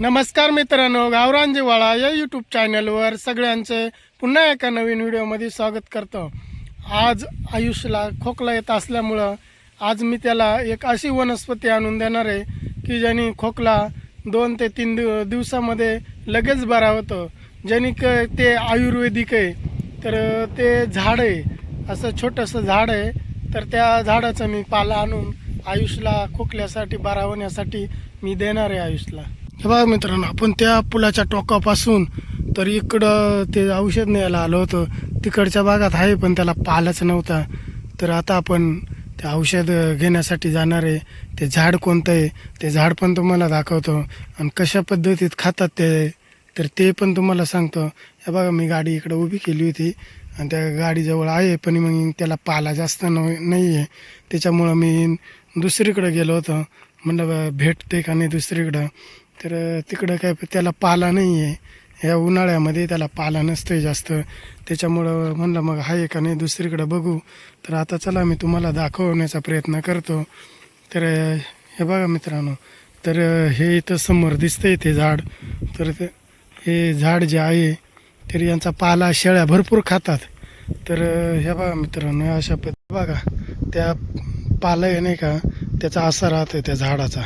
नमस्कार मित्रांनो गावरांजीवाळा या यूट्यूब चॅनलवर सगळ्यांचे पुन्हा एका नवीन व्हिडिओमध्ये स्वागत करतो. आज आयुषला खोकला येत असल्यामुळं आज मी त्याला एक अशी वनस्पती आणून देणार आहे की ज्याने खोकला दोन ते तीन दिव दिवसामध्ये लगेच बरा होतो. ज्याने क ते आयुर्वेदिक आहे तर ते झाड आहे असं छोटंसं झाड आहे तर त्या झाडाचं मी पाला आणून आयुषला खोकल्यासाठी बरा होण्यासाठी मी देणार आहे आयुषला हे बघा मित्रांनो आपण त्या पुलाच्या टोकापासून तर इकडं ते औषध न्यायला आलो होतो. तिकडच्या भागात आहे पण त्याला पालच नव्हता. तर आता आपण ते औषध घेण्यासाठी जाणार आहे. ते झाड कोणतं आहे ते झाड पण तुम्हाला दाखवतो. आणि कशा पद्धतीत खातात ते तर ते पण तुम्हाला सांगतो. हे बघा मी गाडी इकडं उभी केली होती. आणि त्या गाडीजवळ आहे पण मग त्याला पाला जास्त न नाही आहे त्याच्यामुळं मी दुसरीकडं गेलो होतो. म्हणलं बा, भेटते का नाही दुसरीकडं? तर तिकडं काय त्याला पाला नाही आहे या उन्हाळ्यामध्ये त्याला पाला नसतोय जास्त. त्याच्यामुळं म्हणलं मग आहे का नाही दुसरीकडं बघू. तर आता चला मी तुम्हाला दाखवण्याचा प्रयत्न करतो. तर हे बघा मित्रांनो तर हे इथं समोर दिसतंय ते झाड. तर ते हे झाड जे आहे तर यांचा पाला शेळ्या भरपूर खातात. तर हे बघा मित्रांनो अशा पद्धती बघा त्या पाला आहे नाही का त्याचा असा राहतो त्या झाडाचा.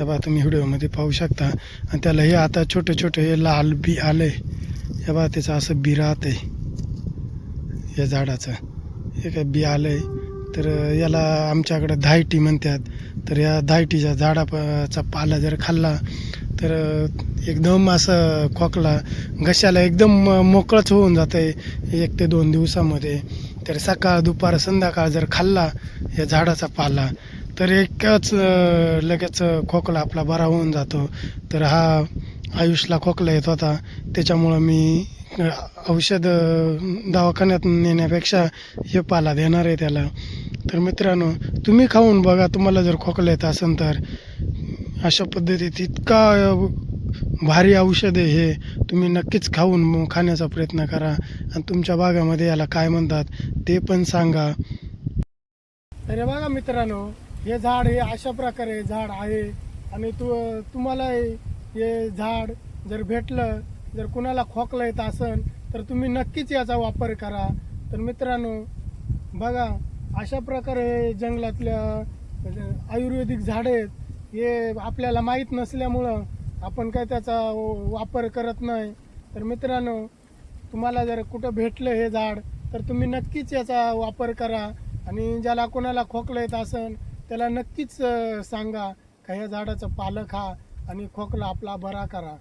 हे बा तुम्ही व्हिडिओमध्ये पाहू शकता. आणि त्याला हे आता छोटे छोटे हे लाल बी आलंय हे बा त्याचं असं बी राहतंय. या झाडाचं. हे काय बी आलंय. तर याला आमच्याकडं धायटी म्हणतात. तर या धायटीच्या झाडाचा पाला जर खाल्ला तर एकदम असं खोकला घशाला एकदम मोकळंच होऊन जातं आहे एक ते दोन दिवसामध्ये. तर सकाळ दुपार संध्याकाळ जर खाल्ला या झाडाचा पाला तर एकच लगेच खोकला आपला बरा होऊन जातो. तर हा आयुषला खोकला येत होता. त्याच्यामुळं मी औषध दवाखान्यात नेण्यापेक्षा हे पाला देणार आहे त्याला. तर मित्रांनो तुम्ही खाऊन बघा तुम्हाला जर खोकला येत असेल तर. अशा पद्धतीत इतका भारी औषध आहे हे. तुम्ही नक्कीच खाऊन खाण्याचा प्रयत्न करा. आणि तुमच्या भागामध्ये याला काय म्हणतात ते पण सांगा. अरे बघा मित्रांनो हे झाड हे अशा प्रकारे झाड आहे. आणि तू तुम्हाला हे झाड जर भेटलं जर कुणाला खोकलं येत असेल तर तुम्ही नक्कीच याचा वापर करा. तर मित्रांनो बघा अशा प्रकारे हे जंगलातल्या आयुर्वेदिक झाडे आहेत हे आपल्याला माहीत नसल्यामुळं आपण काय त्याचा वापर करत नाही. तर मित्रांनो तुम्हाला जर कुठं भेटलं हे झाड तर तुम्ही नक्कीच याचा वापर करा. आणि ज्याला कोणाला खोकलं येत असेल त्याला नक्कीच सांगा का ह्या झाडाचं पालं खा आणि खोकला आपला बरा करा.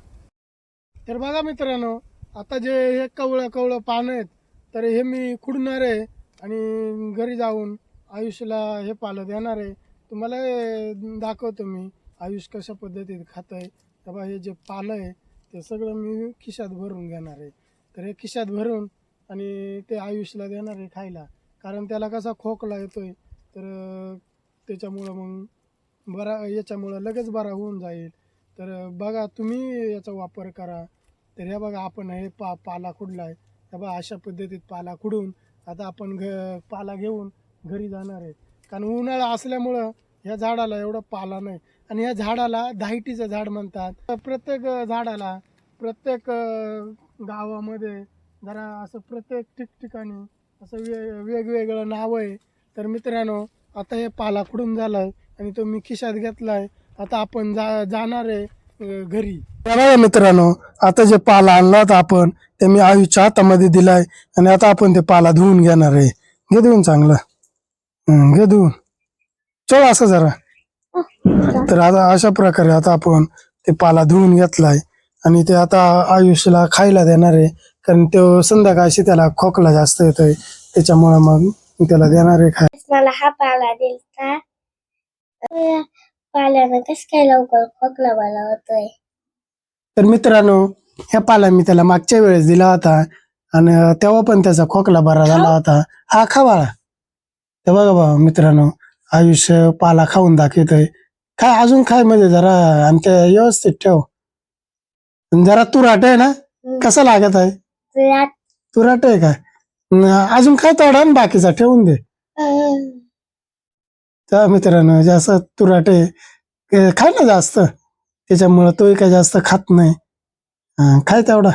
तर बघा मित्रांनो आता जे हे कवळं कवळं पानं आहेत तर हे मी खुडणार आहे आणि घरी जाऊन आयुषला हे पालं देणार आहे. तुम्हाला दाखवतो मी आयुष कशा पद्धतीत खात आहे तेव्हा हे जे पालं आहे ते सगळं मी खिशात भरून घेणार आहे. तर हे खिशात भरून आणि ते आयुषला देणार आहे खायला. कारण त्याला कसा खोकला येतोय तर त्याच्यामुळं मग बरा याच्यामुळं लगेच बरा होऊन जाईल. तर बघा तुम्ही याचा वापर करा. तर हे बघा आपण हे पा पाला खुडला आहे हे बघा अशा पद्धतीत पाला खुडून आता आपण घ पाला घेऊन घरी जाणार आहे. कारण उन्हाळा असल्यामुळं ह्या झाडाला एवढं पाला नाही. आणि ह्या झाडाला धायटीचं झाड म्हणतात. प्रत्येक झाडाला प्रत्येक गावामध्ये जरा असं प्रत्येक ठिकठिकाणी असं वे वेगवेगळं नाव आहे. तर मित्रांनो आता हे पाला खुडून झालाय आणि तो मी खिशात घेतलाय. आता आपण जा जाणार आहे घरी. बघा मित्रांनो आता जे पाला आणला होता आपण ते मी आयुच्या हातामध्ये दिलाय आणि आता आपण ते पाला धुवून घेणार आहे. घे धुवून चांगलं. घे धुवून. चल असं जरा. तर आता अशा प्रकारे आता आपण ते पाला धुवून घेतलाय आणि ते आता आयुष्याला खायला देणार आहे. कारण तो संध्याकाळशी त्याला खोकला जास्त येतोय. त्याच्यामुळे मग त्याला देणार आहे खाय मला हा पाला दिलता. पाल्यानं कस काय लवकर खोकला मला होतोय? तर मित्रांनो ह्या पाला मी त्याला मागच्या वेळेस दिला होता आणि तेव्हा पण त्याचा खोकला बरा झाला होता. हा खा बाळा. ते बघा बाबा मित्रांनो आयुष्य पाला खाऊन दाखवतोय. काय अजून काय म्हणजे जरा आणि ते व्यवस्थित ठेव. जरा तुराट आहे ना? कसं लागत आहे? तुराट आहे का? न- अजून काय तोडा आणि बाकीचा ठेवून दे. त्या मित्रांनो जास्त तुराट आहे ए, खा ना जास्त. त्याच्यामुळं तोही काय जास्त खात नाही. अं, खाय तेवढा.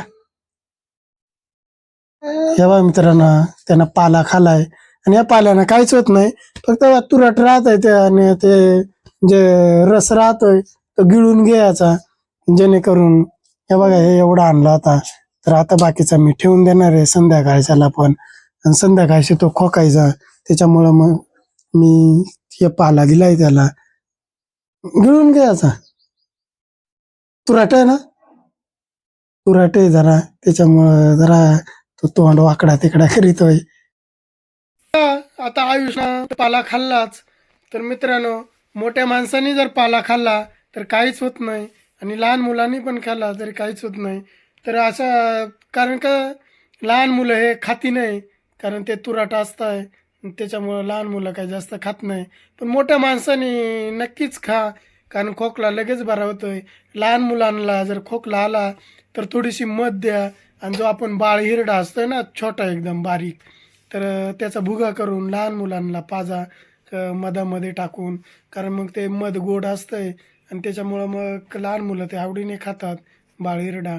हे बघा मित्रांनो त्यानं पाला खालाय. आणि या पाल्यानं काहीच होत नाही. फक्त तुरट राहत आहे ते आणि ते जे रस राहतोय तो गिळून घ्यायचा जेणेकरून हे बघा हे एवढा आणला होता तर आता बाकीचा मी ठेवून देणार आहे संध्याकाळच्याला पण. आणि संध्याकाळशी तो खोकायचा त्याच्यामुळं मग मी हे पाला दिलाय त्याला. गिळून घ्यायचा तुरट आहे ना? तुराटे आहे जरा त्याच्यामुळं जरा तो तोंड वाकडा तिकडा करीतोय. आता आयुष्यात पाला खाल्लाच. तर मित्रांनो मोठ्या माणसांनी जर पाला खाल्ला तर काहीच होत नाही. आणि लहान मुलांनी पण खाल्ला तरी काहीच होत नाही. तर असं कारण का लहान मुलं हे खाती नाही कारण ते तुराट असताय त्याच्यामुळं लहान मुलं काही जास्त खात नाही. पण मोठ्या माणसाने नक्कीच खा कारण खोकला लगेच बरा होतोय. लहान मुलांना जर खोकला आला तर थोडीशी मध द्या आणि जो आपण बाळ हिरडा असतोय ना छोटा एकदम बारीक तर त्याचा भुगा करून लहान मुलांना पाजा मधामध्ये टाकून कारण मग ते मध गोड असतंय आणि त्याच्यामुळं मग लहान मुलं ते आवडीने खातात बाळ हिरडा.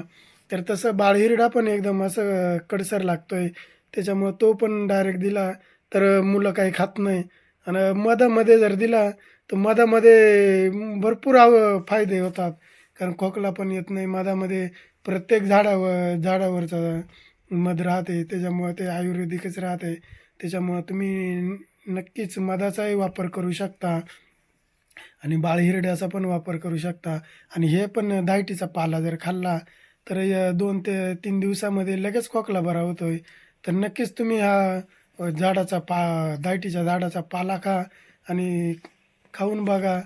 तर तसं बाळहिरडा पण एकदम असं कडसर लागतोय. त्याच्यामुळं तो पण डायरेक्ट दिला तर मुलं काही खात नाही. आणि मधामध्ये जर दिला तर मधामध्ये भरपूर आव फायदे होतात. कारण खोकला पण येत नाही. मधामध्ये प्रत्येक झाडावर झाडावरचा मध राहते. त्याच्यामुळं ते आयुर्वेदिकच राहते. त्याच्यामुळं तुम्ही नक्कीच मधाचाही वापर करू शकता. आणि बाळहिरड्याचा पण वापर करू शकता. आणि हे पण दायटीचा पाला जर खाल्ला तर या दोन ते तीन दिवसामध्ये लगेच खोकला बरा होतोय. तर नक्कीच तुम्ही हा झाडाचा पा दायटीच्या झाडाचा पाला खा आणि खाऊन बघा.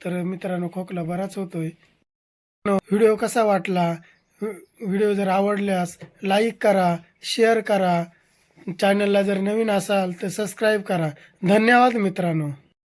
तर मित्रांनो खोकला बराच होतोय. व्हिडिओ कसा वाटला? व्हिडिओ जर आवडल्यास लाईक करा शेअर करा. चॅनलला जर नवीन असाल तर सबस्क्राईब करा. धन्यवाद मित्रांनो.